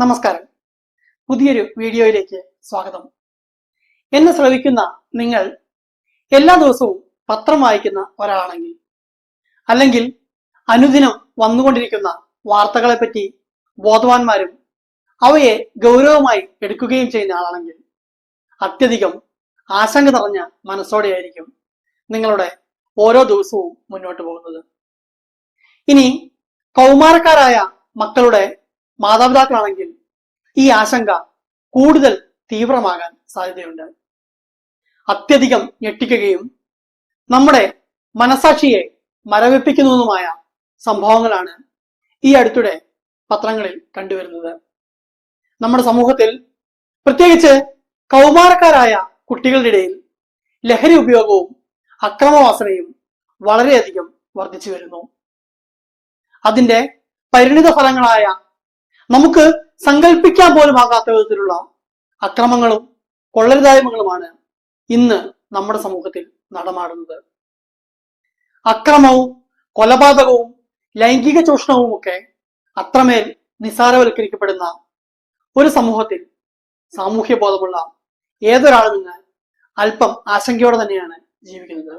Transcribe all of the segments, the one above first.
നമസ്കാരം. പുതിയൊരു വീഡിയോയിലേക്ക് സ്വാഗതം. എന്നെ ശ്രവിക്കുന്ന നിങ്ങൾ എല്ലാ ദിവസവും പത്രം വായിക്കുന്ന ഒരാളാണെങ്കിൽ അല്ലെങ്കിൽ അനുദിനം വന്നുകൊണ്ടിരിക്കുന്ന വാർത്തകളെ പറ്റി ബോധവാന്മാരും അവയെ ഗൗരവമായി എടുക്കുകയും ചെയ്യുന്ന ആളാണെങ്കിൽ അത്യധികം ആശങ്ക നിറഞ്ഞ മനസ്സോടെയായിരിക്കും നിങ്ങളുടെ ഓരോ ദിവസവും മുന്നോട്ട് പോകുന്നത്. ഇനി കൗമാരക്കാരായ മക്കളുടെ മാതാപിതാക്കളാണെങ്കിൽ ഈ ആശങ്ക കൂടുതൽ തീവ്രമാകാൻ സാധ്യതയുണ്ട്. അത്യധികം ഞെട്ടിക്കുകയും നമ്മുടെ മനസാക്ഷിയെ മരവിപ്പിക്കുന്നതുമായ സംഭവങ്ങളാണ് ഈ അടുത്തിടെ പത്രങ്ങളിൽ കണ്ടുവരുന്നത്. നമ്മുടെ സമൂഹത്തിൽ പ്രത്യേകിച്ച് കൗമാരക്കാരായ കുട്ടികളുടെ ഇടയിൽ ലഹരി ഉപയോഗവും അക്രമവാസനയും വളരെയധികം വർദ്ധിച്ചു വരുന്നു അതിന്റെ പരിണിത ഫലങ്ങളായ നമുക്ക് സങ്കല്പിക്കാൻ പോലും ആകാത്ത വിധത്തിലുള്ള അക്രമങ്ങളും കൊള്ളരുതായ്മകളുമാണ് ഇന്ന് നമ്മുടെ സമൂഹത്തിൽ നടമാടുന്നത്. അക്രമവും കൊലപാതകവും ലൈംഗിക ചൂഷണവും ഒക്കെ അത്രമേൽ നിസാരവൽക്കരിക്കപ്പെടുന്ന ഒരു സമൂഹത്തിൽ സാമൂഹ്യ ബോധമുള്ള ഏതൊരാളും ഇന്ന് അല്പം ആശങ്കയോടെ തന്നെയാണ് ജീവിക്കുന്നത്.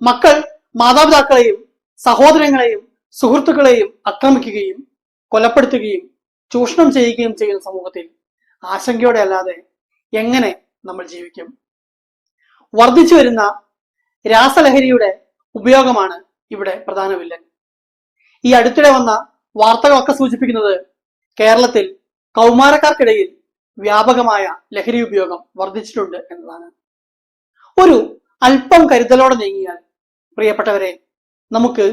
മക്കൾ മാതാപിതാക്കളെയും സഹോദരങ്ങളെയും സുഹൃത്തുക്കളെയും ആക്രമിക്കുകയും കൊലപ്പെടുത്തുകയും ചൂഷണം ചെയ്യുകയും ചെയ്യുന്ന സമൂഹത്തിൽ ആശങ്കയോടെ അല്ലാതെ എങ്ങനെ നമ്മൾ ജീവിക്കും? വർദ്ധിച്ചു വരുന്ന രാസലഹരിയുടെ ഉപയോഗമാണ് ഇവിടെ പ്രധാന വില്ലൻ. ഈ അടുത്തിടെ വന്ന വാർത്തകളൊക്കെ സൂചിപ്പിക്കുന്നത് കേരളത്തിൽ കൗമാരക്കാർക്കിടയിൽ വ്യാപകമായ ലഹരി ഉപയോഗം വർദ്ധിച്ചിട്ടുണ്ട് എന്നതാണ്. ഒരു അല്പം കരുതലോടെ നീങ്ങിയാൽ പ്രിയപ്പെട്ടവരെ നമുക്ക്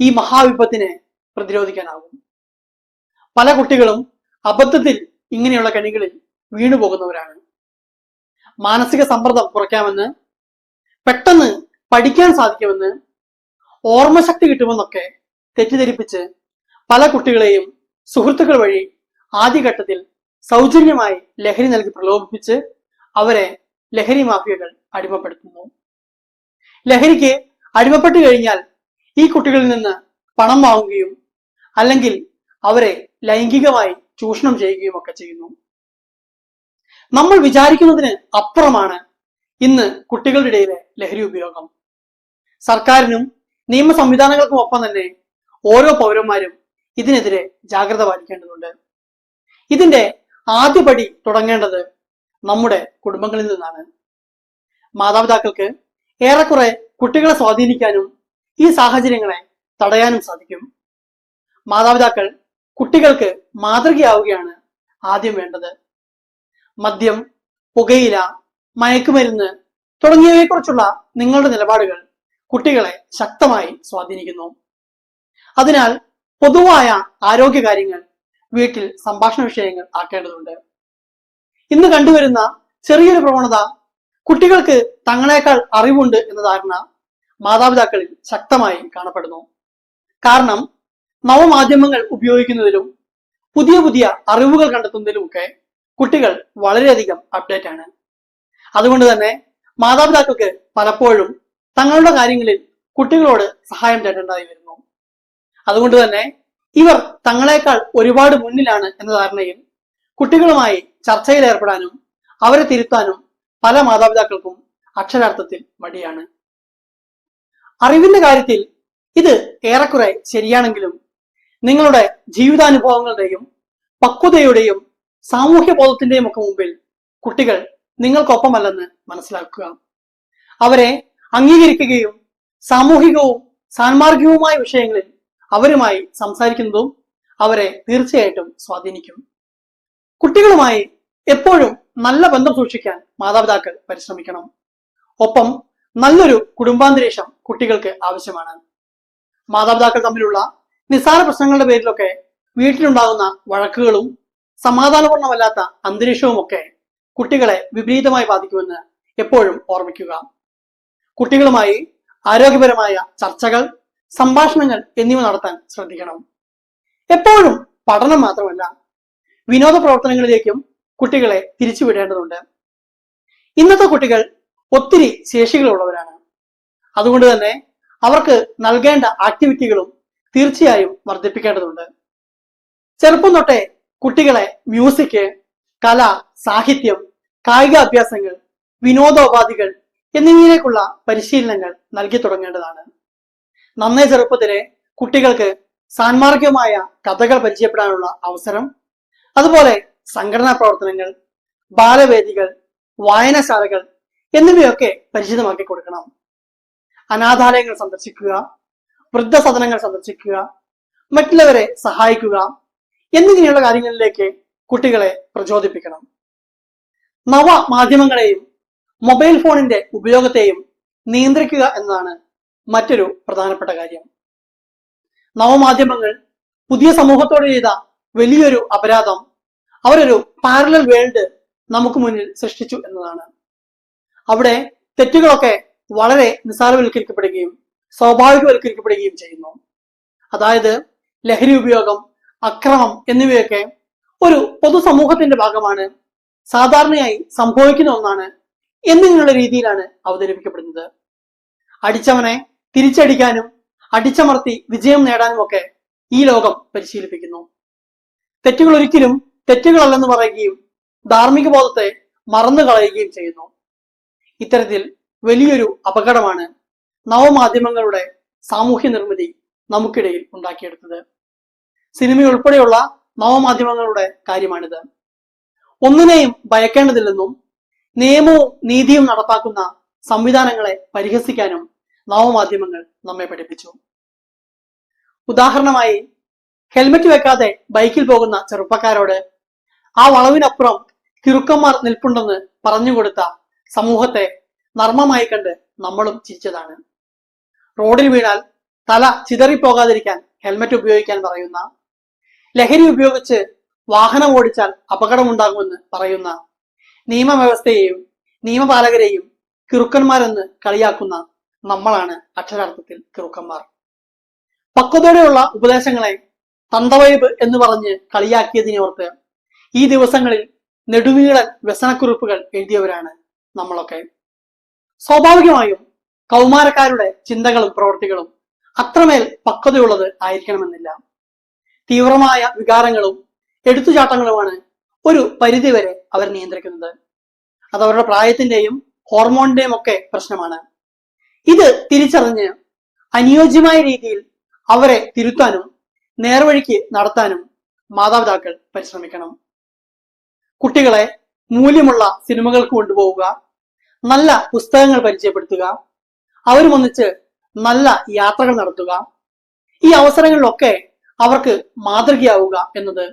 ഈ മഹാവിപത്തിനെ പ്രതിരോധിക്കാനാകും. പല കുട്ടികളും അബദ്ധത്തിൽ ഇങ്ങനെയുള്ള കണികളിൽ വീണു പോകുന്നവരാണ്. മാനസിക സമ്മർദ്ദം കുറയ്ക്കാമെന്ന് പെട്ടെന്ന് പഠിക്കാൻ സാധിക്കുമെന്ന് ഓർമ്മശക്തി കിട്ടുമെന്നൊക്കെ തെറ്റിദ്ധരിപ്പിച്ച് പല കുട്ടികളെയും സുഹൃത്തുക്കൾ വഴി ആദ്യഘട്ടത്തിൽ സൗജന്യമായി ലഹരി നൽകി പ്രലോഭിപ്പിച്ച് അവരെ ലഹരി മാഫിയകൾ അടിമപ്പെടുത്തുന്നു. ലഹരിക്ക് അടിമപ്പെട്ടു കഴിഞ്ഞാൽ ഈ കുട്ടികളിൽ നിന്ന് പണം വാങ്ങുകയും അല്ലെങ്കിൽ അവരെ ലൈംഗികമായി ചൂഷണം ചെയ്യുകയും ഒക്കെ ചെയ്യുന്നു. നമ്മൾ വിചാരിക്കുന്നതിന് അപ്പുറമാണ് ഇന്ന് കുട്ടികളുടെ ഇടയിലെ ലഹരി ഉപയോഗം. സർക്കാരിനും നിയമ സംവിധാനങ്ങൾക്കും ഒപ്പം തന്നെ ഓരോ പൗരന്മാരും ഇതിനെതിരെ ജാഗ്രത പാലിക്കേണ്ടതുണ്ട്. ഇതിന്റെ ആദ്യപടി തുടങ്ങേണ്ടത് നമ്മുടെ കുടുംബങ്ങളിൽ നിന്നാണ്. മാതാപിതാക്കൾക്ക് ഏറെക്കുറെ കുട്ടികളെ സ്വാധീനിക്കാനും ഈ സാഹചര്യങ്ങളെ തടയാനും സാധിക്കും. മാതാപിതാക്കൾ കുട്ടികൾക്ക് മാതൃകയാവുകയാണ് ആദ്യം വേണ്ടത്. മദ്യം പുകയില മയക്കുമരുന്ന് തുടങ്ങിയവയെക്കുറിച്ചുള്ള നിങ്ങളുടെ നിലപാടുകൾ കുട്ടികളെ ശക്തമായി സ്വാധീനിക്കുന്നു. അതിനാൽ പൊതുവായ ആരോഗ്യ കാര്യങ്ങൾ വീട്ടിൽ സംഭാഷണ വിഷയങ്ങൾ ആക്കേണ്ടതുണ്ട്. ഇന്ന് കണ്ടുവരുന്ന ചെറിയൊരു പ്രവണത കുട്ടികൾക്ക് തങ്ങളെക്കാൾ അറിവുണ്ട് എന്ന ധാരണ മാതാപിതാക്കളിൽ ശക്തമായി കാണപ്പെടുന്നു. കാരണം നവമാധ്യമങ്ങൾ ഉപയോഗിക്കുന്നതിലും പുതിയ പുതിയ അറിവുകൾ കണ്ടെത്തുന്നതിലുമൊക്കെ കുട്ടികൾ വളരെയധികം അപ്ഡേറ്റ് ആണ്. അതുകൊണ്ട് തന്നെ മാതാപിതാക്കൾക്ക് പലപ്പോഴും തങ്ങളുടെ കാര്യങ്ങളിൽ കുട്ടികളോട് സഹായം തേടേണ്ടതായി വരുന്നു. അതുകൊണ്ട് തന്നെ ഇവർ തങ്ങളെക്കാൾ ഒരുപാട് മുന്നിലാണ് എന്ന ധാരണയിൽ കുട്ടികളുമായി ചർച്ചയിൽ ഏർപ്പെടാനും അവരെ തിരുത്താനും പല മാതാപിതാക്കൾക്കും അക്ഷരാർത്ഥത്തിൽ മടിയാണ്. അറിവിന്റെ കാര്യത്തിൽ ഇത് ഏറെക്കുറെ ശരിയാണെങ്കിലും നിങ്ങളുടെ ജീവിതാനുഭവങ്ങളുടെയും പക്വതയുടെയും സാമൂഹ്യ ബോധത്തിന്റെയും ഒക്കെ മുമ്പിൽ കുട്ടികൾ നിങ്ങൾക്കൊപ്പമല്ലെന്ന് മനസ്സിലാക്കുക. അവരെ അംഗീകരിക്കുകയും സാമൂഹികവും സാൻമാർഗികവുമായ വിഷയങ്ങളിൽ അവരുമായി സംസാരിക്കുന്നതും അവരെ തീർച്ചയായിട്ടും സ്വാധീനിക്കും. കുട്ടികളുമായി എപ്പോഴും നല്ല ബന്ധം സൂക്ഷിക്കാൻ മാതാപിതാക്കൾ പരിശ്രമിക്കണം. ഒപ്പം നല്ലൊരു കുടുംബാന്തരീക്ഷം കുട്ടികൾക്ക് ആവശ്യമാണ്. മാതാപിതാക്കൾ തമ്മിലുള്ള നിസ്സാര പ്രശ്നങ്ങളുടെ പേരിലൊക്കെ വീട്ടിലുണ്ടാകുന്ന വഴക്കുകളും സമാധാനപൂർണമല്ലാത്ത അന്തരീക്ഷവും ഒക്കെ കുട്ടികളെ വിപരീതമായി ബാധിക്കുമെന്ന് എപ്പോഴും ഓർമ്മിക്കുക. കുട്ടികളുമായി ആരോഗ്യപരമായ ചർച്ചകൾ സംഭാഷണങ്ങൾ എന്നിവ നടത്താൻ ശ്രദ്ധിക്കണം. എപ്പോഴും പഠനം മാത്രമല്ല വിനോദ പ്രവർത്തനങ്ങളിലേക്കും കുട്ടികളെ തിരിച്ചുവിടേണ്ടതുണ്ട്. ഇന്നത്തെ കുട്ടികൾ ഒത്തിരി ശേഷികളുള്ളവരാണ്. അതുകൊണ്ട് തന്നെ അവർക്ക് നൽകേണ്ട ആക്ടിവിറ്റികളും തീർച്ചയായും വർദ്ധിപ്പിക്കേണ്ടതുണ്ട്. ചെറുപ്പം തൊട്ടേ കുട്ടികളെ മ്യൂസിക് കല സാഹിത്യം കായിക കായികാഭ്യാസങ്ങൾ വിനോദോപാധികൾ എന്നിങ്ങനെയൊക്കെയുള്ള പരിശീലനങ്ങൾ നൽകി തുടങ്ങേണ്ടതാണ്. നന്നേ ചെറുപ്പത്തിലെ കുട്ടികൾക്ക് സാൻമാർഗികമായ കഥകൾ പരിചയപ്പെടാനുള്ള അവസരം അതുപോലെ സംഘടനാ പ്രവർത്തനങ്ങൾ ബാലവേദികൾ വായനശാലകൾ എന്നിവയൊക്കെ പരിചിതമാക്കി കൊടുക്കണം. അനാഥാലയങ്ങൾ സന്ദർശിക്കുക വൃദ്ധസദനങ്ങൾ സന്ദർശിക്കുക മറ്റുള്ളവരെ സഹായിക്കുക എന്നിങ്ങനെയുള്ള കാര്യങ്ങളിലേക്ക് കുട്ടികളെ പ്രചോദിപ്പിക്കണം. നവ മാധ്യമങ്ങളെയും മൊബൈൽ ഫോണിന്റെ ഉപയോഗത്തെയും നിയന്ത്രിക്കുക എന്നതാണ് മറ്റൊരു പ്രധാനപ്പെട്ട കാര്യം. നവമാധ്യമങ്ങൾ പുതിയ സമൂഹത്തോട് ചെയ്ത വലിയൊരു അപരാധം അവരൊരു പാരലൽ വേൾഡ് നമുക്ക് മുന്നിൽ സൃഷ്ടിച്ചു എന്നതാണ്. അവിടെ തെറ്റുകളൊക്കെ വളരെ നിസ്സാരവൽക്കരിക്കപ്പെടുകയും സ്വാഭാവികവൽക്കരിക്കപ്പെടുകയും ചെയ്യുന്നു. അതായത് ലഹരി ഉപയോഗം അക്രമം എന്നിവയൊക്കെ ഒരു പൊതുസമൂഹത്തിന്റെ ഭാഗമാണ്. സാധാരണയായി സംഭവിക്കുന്ന ഒന്നാണ് എന്നിങ്ങനെയുള്ള രീതിയിലാണ് അവതരിപ്പിക്കപ്പെടുന്നത്. അടിച്ചവനെ തിരിച്ചടിക്കാനും അടിച്ചമർത്തി വിജയം നേടാനും ഒക്കെ ഈ ലോകം പരിശീലിപ്പിക്കുന്നു. തെറ്റുകൾ ഒരിക്കലും തെറ്റുകളല്ലെന്ന് പറയുകയും ധാർമ്മിക ബോധത്തെ മറന്നു കളയുകയും ചെയ്യുന്നു. ഇത്തരത്തിൽ വലിയൊരു അപകടമാണ് നവമാധ്യമങ്ങളുടെ സാമൂഹ്യ നിർമ്മിതി നമുക്കിടയിൽ ഉണ്ടാക്കിയെടുത്തത്. സിനിമ ഉൾപ്പെടെയുള്ള നവമാധ്യമങ്ങളുടെ കാര്യമാണിത്. ഒന്നിനെയും ഭയക്കേണ്ടതില്ലെന്നും നിയമവും നീതിയും നടപ്പാക്കുന്ന സംവിധാനങ്ങളെ പരിഹസിക്കാനും നവമാധ്യമങ്ങൾ നമ്മെ പഠിപ്പിച്ചു. ഉദാഹരണമായി ഹെൽമറ്റ് വെക്കാതെ ബൈക്കിൽ പോകുന്ന ചെറുപ്പക്കാരോട് ആ വളവിനപ്പുറം കിറുക്കന്മാർ നിൽപ്പുണ്ടെന്ന് പറഞ്ഞുകൊടുത്ത സമൂഹത്തെ നർമ്മമായി കണ്ട് നമ്മളും ചിരിച്ചതാണ്. റോഡിൽ വീണാൽ തല ചിതറിപ്പോകാതിരിക്കാൻ ഹെൽമറ്റ് ഉപയോഗിക്കാൻ പറയുന്ന ലഹരി ഉപയോഗിച്ച് വാഹനം ഓടിച്ചാൽ അപകടമുണ്ടാകുമെന്ന് പറയുന്ന നിയമവ്യവസ്ഥയെയും നിയമപാലകരെയും കിറുക്കന്മാരെന്ന് കളിയാക്കുന്ന നമ്മളാണ് അക്ഷരാർത്ഥത്തിൽ കിറുക്കന്മാർ. പക്വതയോടെയുള്ള ഉപദേശങ്ങളെ തന്തവൈബ് എന്ന് പറഞ്ഞ് കളിയാക്കിയതിനെ ഓർത്ത് ഈ ദിവസങ്ങളിൽ നെടുവീളൻ വ്യസനക്കുറിപ്പുകൾ എഴുതിയവരാണ് നമ്മളൊക്കെ. സ്വാഭാവികമായും കൗമാരക്കാരുടെ ചിന്തകളും പ്രവൃത്തികളും അത്രമേൽ പക്വതയുള്ളത് ആയിരിക്കണമെന്നില്ല. തീവ്രമായ വികാരങ്ങളും എടുത്തുചാട്ടങ്ങളുമാണ് ഒരു പരിധിവരെ അവർ നിയന്ത്രിക്കുന്നത്. അത് അവരുടെ പ്രായത്തിന്റെയും ഹോർമോണിന്റെയും ഒക്കെ പ്രശ്നമാണ്. ഇത് തിരിച്ചറിഞ്ഞ് അനുയോജ്യമായ രീതിയിൽ അവരെ തിരുത്താനും നേർവഴിക്ക് നടത്താനും മാതാപിതാക്കൾ പരിശ്രമിക്കണം. കുട്ടികളെ മൂല്യമുള്ള സിനിമകൾക്ക് കൊണ്ടുപോവുക നല്ല പുസ്തകങ്ങൾ പരിചയപ്പെടുത്തുക അവരും ഒന്നിച്ച് നല്ല യാത്രകൾ നടത്തുക. ഈ അവസരങ്ങളിലൊക്കെ അവർക്ക് മാതൃകയാവുക എന്നത്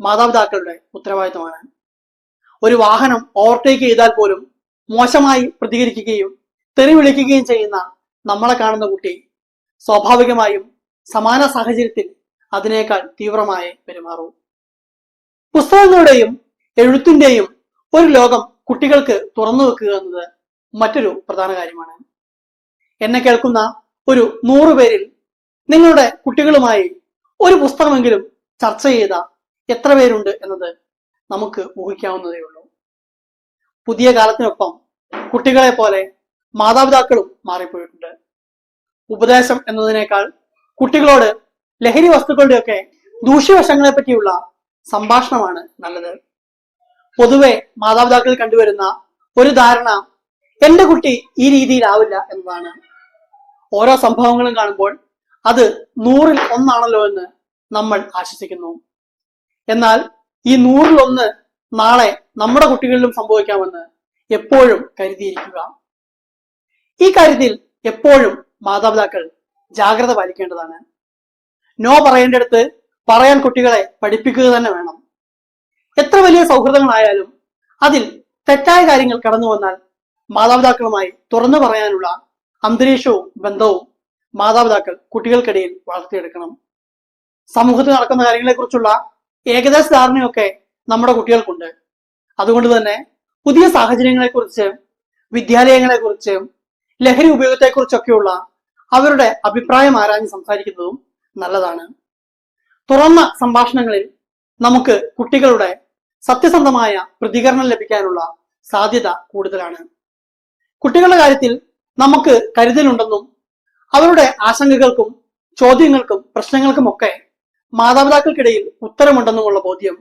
മാതാപിതാക്കളുടെ ഉത്തരവാദിത്തമാണ്. ഒരു വാഹനം ഓവർടേക്ക് ചെയ്താൽ പോലും മോശമായി പ്രതികരിക്കുകയും തെറി വിളിക്കുകയും ചെയ്യുന്ന നമ്മളെ കാണുന്ന കുട്ടി സ്വാഭാവികമായും സമാന സാഹചര്യത്തിൽ അതിനേക്കാൾ തീവ്രമായി പെരുമാറൂ. പുസ്തകങ്ങളുടെയും എഴുത്തിന്റെയും ഒരു ലോകം കുട്ടികൾക്ക് തുറന്നു വെക്കുക എന്നത് മറ്റൊരു പ്രധാന കാര്യമാണ്. എന്നെ കേൾക്കുന്ന ഒരു നൂറുപേരിൽ നിങ്ങളുടെ കുട്ടികളുമായി ഒരു പുസ്തകമെങ്കിലും ചർച്ച ചെയ്ത എത്ര പേരുണ്ട് എന്നത് നമുക്ക് ഊഹിക്കാവുന്നതേ ഉള്ളൂ. പുതിയ കാലത്തിനൊപ്പം കുട്ടികളെ പോലെ മാതാപിതാക്കളും മാറിപ്പോയിട്ടുണ്ട്. ഉപദേശം എന്നതിനേക്കാൾ കുട്ടികളോട് ലഹരി വസ്തുക്കളുടെയൊക്കെ ദൂഷ്യവശങ്ങളെ പറ്റിയുള്ള സംഭാഷണമാണ് നല്ലത്. പൊതുവെ മാതാപിതാക്കൾ കണ്ടുവരുന്ന ഒരു ധാരണ എന്റെ കുട്ടി ഈ രീതിയിലാവില്ല എന്നതാണ് ഓരോ സംഭവങ്ങളും കാണുമ്പോൾ അത് നൂറിൽ ഒന്നാണല്ലോ എന്ന് നമ്മൾ ആശ്വസിക്കുന്നു. എന്നാൽ ഈ നൂറിൽ ഒന്ന് നാളെ നമ്മുടെ കുട്ടികളിലും സംഭവിക്കാമെന്ന് എപ്പോഴും കരുതിയിരിക്കുക. ഈ കാര്യത്തിൽ എപ്പോഴും മാതാപിതാക്കൾ ജാഗ്രത പാലിക്കേണ്ടതാണ്. നോ പറയേണ്ടടുത്ത് പറയാൻ കുട്ടികളെ പഠിപ്പിക്കുക തന്നെ വേണം. എത്ര വലിയ സൗഹൃദങ്ങളായാലും അതിൽ തെറ്റായ കാര്യങ്ങൾ കടന്നു വന്നാൽ മാതാപിതാക്കളുമായി തുറന്നു പറയാനുള്ള അന്തരീക്ഷവും ബന്ധവും മാതാപിതാക്കൾ കുട്ടികൾക്കിടയിൽ വളർത്തിയെടുക്കണം. സമൂഹത്തിൽ നടക്കുന്ന കാര്യങ്ങളെക്കുറിച്ചുള്ള ഏകദേശ ധാരണയൊക്കെ നമ്മുടെ കുട്ടികൾക്കുണ്ട്. അതുകൊണ്ട് തന്നെ പുതിയ സാഹചര്യങ്ങളെക്കുറിച്ച് വിദ്യാലയങ്ങളെക്കുറിച്ച് ലഹരി ഉപയോഗത്തെക്കുറിച്ചൊക്കെയുള്ള അവരുടെ അഭിപ്രായം ആരാഞ്ഞ് സംസാരിക്കുന്നതും നല്ലതാണ്. തുറന്ന സംഭാഷണങ്ങളിൽ നമുക്ക് കുട്ടികളുടെ സത്യസന്ധമായ പ്രതികരണം ലഭിക്കാനുള്ള സാധ്യത കൂടുതലാണ്. കുട്ടികളുടെ കാര്യത്തിൽ നമുക്ക് കരുതലുണ്ടെന്നും അവരുടെ ആശങ്കകൾക്കും ചോദ്യങ്ങൾക്കും പ്രശ്നങ്ങൾക്കുമൊക്കെ മാതാപിതാക്കൾക്കിടയിൽ ഉത്തരമുണ്ടെന്നുമുള്ള ബോധ്യം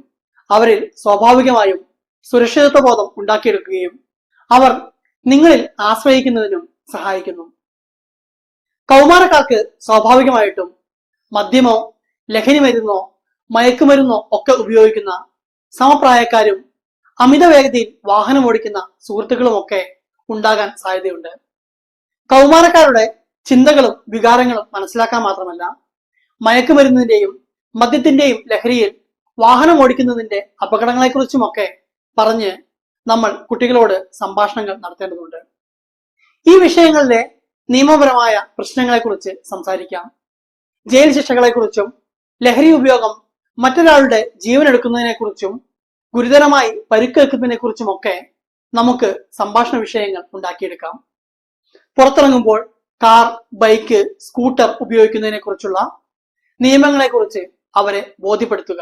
അവരിൽ സ്വാഭാവികമായും സുരക്ഷിതത്വ ബോധം ഉണ്ടാക്കിയെടുക്കുകയും അവർ നിങ്ങളിൽ ആശ്രയിക്കുന്നതിനും സഹായിക്കുന്നു. കൗമാരക്കാർക്ക് സ്വാഭാവികമായിട്ടും മദ്യമോ ലഹരി മരുന്നോ മയക്കുമരുന്നോ ഒക്കെ ഉപയോഗിക്കുന്ന സമപ്രായക്കാരും അമിത വേഗതയിൽ വാഹനം ഓടിക്കുന്ന സുഹൃത്തുക്കളുമൊക്കെ ഉണ്ടാകാൻ സാധ്യതയുണ്ട്. കൗമാരക്കാരുടെ ചിന്തകളും വികാരങ്ങളും മനസ്സിലാക്കാൻ മാത്രമല്ല മയക്കുമരുന്നിന്റെയും മദ്യത്തിന്റെയും ലഹരിയിൽ വാഹനം ഓടിക്കുന്നതിന്റെ അപകടങ്ങളെക്കുറിച്ചുമൊക്കെ പറഞ്ഞ് നമ്മൾ കുട്ടികളോട് സംഭാഷണങ്ങൾ നടത്തേണ്ടതുണ്ട്. ഈ വിഷയങ്ങളിലെ നിയമപരമായ പ്രശ്നങ്ങളെക്കുറിച്ച് സംസാരിക്കാം. ജയിൽ ശിക്ഷകളെക്കുറിച്ചും ലഹരി ഉപയോഗം മറ്റൊരാളുടെ ജീവൻ എടുക്കുന്നതിനെക്കുറിച്ചും ഗുരുതരമായി പരുക്കേൽക്കുന്നതിനെക്കുറിച്ചുമൊക്കെ നമുക്ക് സംഭാഷണ വിഷയങ്ങൾ ഉണ്ടാക്കിയെടുക്കാം. പുറത്തിറങ്ങുമ്പോൾ കാർ ബൈക്ക് സ്കൂട്ടർ ഉപയോഗിക്കുന്നതിനെ കുറിച്ചുള്ള നിയമങ്ങളെക്കുറിച്ച് അവരെ ബോധ്യപ്പെടുത്തുക.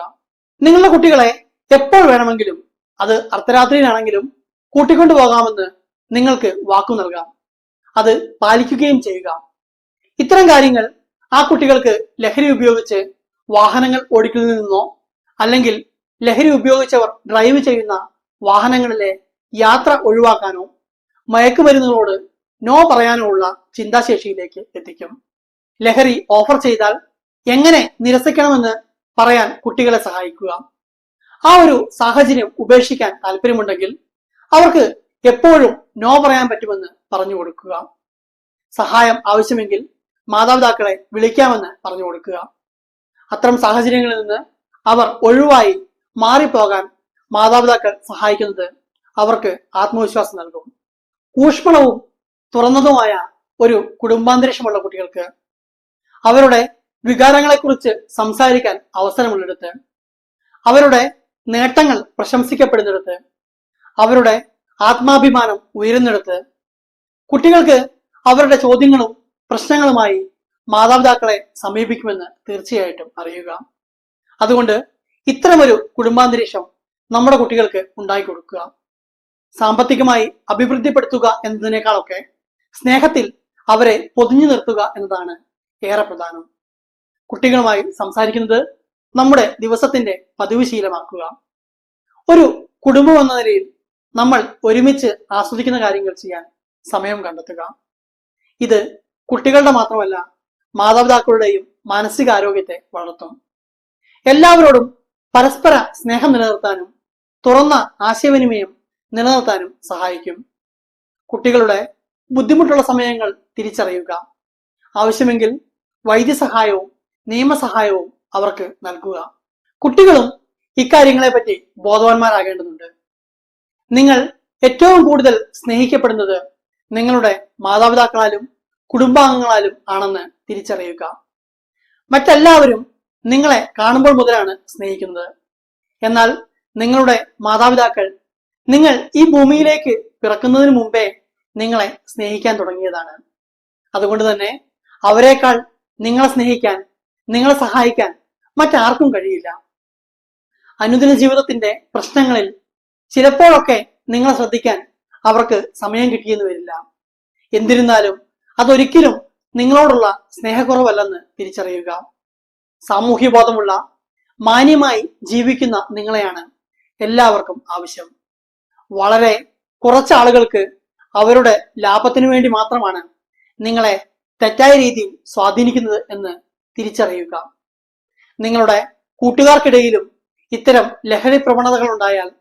നിങ്ങളുടെ കുട്ടികളെ എപ്പോൾ വേണമെങ്കിലും അത് അർദ്ധരാത്രിയിലാണെങ്കിലും കൂട്ടിക്കൊണ്ടു പോകാമെന്ന് നിങ്ങൾക്ക് വാക്കു നൽകാം. അത് പാലിക്കുകയും ചെയ്യുക. ഇത്തരം കാര്യങ്ങൾ ആ കുട്ടികൾക്ക് ലഹരി ഉപയോഗിച്ച് വാഹനങ്ങൾ ഓടിക്കുന്നതിൽ നിന്നോ അല്ലെങ്കിൽ ലഹരി ഉപയോഗിച്ചവർ ഡ്രൈവ് ചെയ്യുന്ന വാഹനങ്ങളിലെ യാത്ര ഒഴിവാക്കാനോ മയക്കുമരുന്നുകളോട് നോ പറയാനുള്ള ചിന്താശേഷിയിലേക്ക് എത്തിക്കും. ലഹരി ഓഫർ ചെയ്താൽ എങ്ങനെ നിരസിക്കണമെന്ന് പറയാൻ കുട്ടികളെ സഹായിക്കുക. ആ ഒരു സാഹചര്യം ഉപേക്ഷിക്കാൻ താല്പര്യമുണ്ടെങ്കിൽ അവർക്ക് എപ്പോഴും നോ പറയാൻ പറ്റുമെന്ന് പറഞ്ഞു കൊടുക്കുക. സഹായം ആവശ്യമെങ്കിൽ മാതാപിതാക്കളെ വിളിക്കാമെന്ന് പറഞ്ഞു കൊടുക്കുക. അത്തരം സാഹചര്യങ്ങളിൽ നിന്ന് അവർ ഒഴിവായി മാറിപ്പോകാൻ മാതാപിതാക്കൾ സഹായിക്കുന്നത് അവർക്ക് ആത്മവിശ്വാസം നൽകും. ഊഷ്മളവും തുറന്നതുമായ ഒരു കുടുംബാന്തരീക്ഷമുള്ള കുട്ടികൾക്ക് അവരുടെ വികാരങ്ങളെക്കുറിച്ച് സംസാരിക്കാൻ അവസരമുള്ളിടത്ത് അവരുടെ നേട്ടങ്ങൾ പ്രശംസിക്കപ്പെടുന്നിടത്ത് അവരുടെ ആത്മാഭിമാനം ഉയരുന്നിടത്ത് കുട്ടികൾക്ക് അവരുടെ ചോദ്യങ്ങളും പ്രശ്നങ്ങളുമായി മാതാപിതാക്കളെ സമീപിക്കുമെന്ന് തീർച്ചയായിട്ടും അറിയുക. അതുകൊണ്ട് ഇത്തരമൊരു കുടുംബാന്തരീക്ഷം നമ്മുടെ കുട്ടികൾക്ക് ഉണ്ടാക്കി കൊടുക്കുക സാമ്പത്തികമായി അഭിവൃദ്ധിപ്പെടുത്തുക എന്നതിനേക്കാളൊക്കെ സ്നേഹത്തിൽ അവരെ പൊതിഞ്ഞു നിർത്തുക എന്നതാണ് ഏറെ പ്രധാനം. കുട്ടികളുമായി സംസാരിക്കുന്നത് നമ്മുടെ ദിവസത്തിന്റെ പതിവ് ശീലമാക്കുക ഒരു കുടുംബം എന്ന നിലയിൽ നമ്മൾ ഒരുമിച്ച് ആസ്വദിക്കുന്ന കാര്യങ്ങൾ ചെയ്യാൻ സമയം കണ്ടെത്തുക. ഇത് കുട്ടികളുടെ മാത്രമല്ല മാതാപിതാക്കളുടെയും മാനസികാരോഗ്യത്തെ വളർത്തും. എല്ലാവരോടും പരസ്പര സ്നേഹം നിലനിർത്താനും തുറന്ന ആശയവിനിമയം നിലനിർത്താനും സഹായിക്കും. കുട്ടികളുടെ ബുദ്ധിമുട്ടുള്ള സമയങ്ങൾ തിരിച്ചറിയുക. ആവശ്യമെങ്കിൽ വൈദ്യസഹായവും നിയമസഹായവും അവർക്ക് നൽകുക. കുട്ടികളും ഇക്കാര്യങ്ങളെപ്പറ്റി ബോധവാന്മാരാകേണ്ടതുണ്ട്. നിങ്ങൾ ഏറ്റവും കൂടുതൽ സ്നേഹിക്കപ്പെടുന്നത് നിങ്ങളുടെ മാതാപിതാക്കളാലും കുടുംബാംഗങ്ങളാലും ആണെന്ന് തിരിച്ചറിയുക. മറ്റെല്ലാവരും നിങ്ങളെ കാണുമ്പോൾ മുതലാണ് സ്നേഹിക്കുന്നത്. എന്നാൽ നിങ്ങളുടെ മാതാപിതാക്കൾ നിങ്ങൾ ഈ ഭൂമിയിലേക്ക് പിറക്കുന്നതിന് മുമ്പേ നിങ്ങളെ സ്നേഹിക്കാൻ തുടങ്ങിയതാണ്. അതുകൊണ്ട് തന്നെ അവരെക്കാൾ നിങ്ങളെ സ്നേഹിക്കാൻ നിങ്ങളെ സഹായിക്കാൻ മറ്റാർക്കും കഴിയില്ല. അനുദിന ജീവിതത്തിന്റെ പ്രശ്നങ്ങളിൽ ചിലപ്പോഴൊക്കെ നിങ്ങളെ ശ്രദ്ധിക്കാൻ അവർക്ക് സമയം കിട്ടിയെന്ന് വരില്ല. എന്നിരുന്നാലും അതൊരിക്കലും നിങ്ങളോടുള്ള സ്നേഹക്കുറവല്ലെന്ന് തിരിച്ചറിയുക. സാമൂഹ്യബോധമുള്ള മാന്യമായി ജീവിക്കുന്ന നിങ്ങളെയാണ് എല്ലാവർക്കും ആവശ്യം. വളരെ കുറച്ച് ആളുകൾക്ക് അവരുടെ ലാഭത്തിനു വേണ്ടി മാത്രമാണ് നിങ്ങളെ തെറ്റായ രീതിയിൽ സ്വാധീനിക്കുന്നത് എന്ന് തിരിച്ചറിയുക. നിങ്ങളുടെ കൂട്ടുകാർക്കിടയിലും ഇത്തരം ലഹരി പ്രവണതകൾ ഉണ്ടായാൽ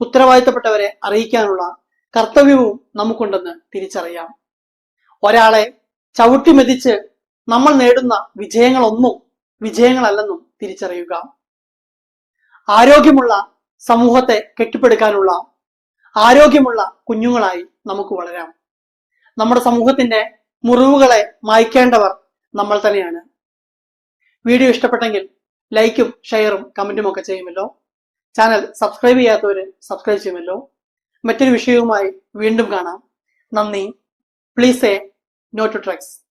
ഉത്തരവാദിത്തപ്പെട്ടവരെ അറിയിക്കാനുള്ള കർത്തവ്യവും നമുക്കുണ്ടെന്ന് തിരിച്ചറിയാം. ഒരാളെ ചവിട്ടി മെതിച്ച് നമ്മൾ നേടുന്ന വിജയങ്ങളൊന്നും വിജയങ്ങളല്ലെന്നും തിരിച്ചറിയുക. ആരോഗ്യമുള്ള സമൂഹത്തെ കെട്ടിപ്പടുക്കാനുള്ള ആരോഗ്യമുള്ള കുഞ്ഞുങ്ങളായി നമുക്ക് വളരാം. നമ്മുടെ സമൂഹത്തിന്റെ മുറിവുകളെ മായ്ക്കേണ്ടവർ നമ്മൾ തന്നെയാണ്. വീഡിയോ ഇഷ്ടപ്പെട്ടെങ്കിൽ ലൈക്കും ഷെയറും കമന്റും ഒക്കെ ചെയ്യുമല്ലോ. ചാനൽ സബ്സ്ക്രൈബ് ചെയ്യാത്തവർ സബ്സ്ക്രൈബ് ചെയ്യുമല്ലോ. മറ്റൊരു വിഷയവുമായി വീണ്ടും കാണാം. നന്ദി. Please a not to drugs.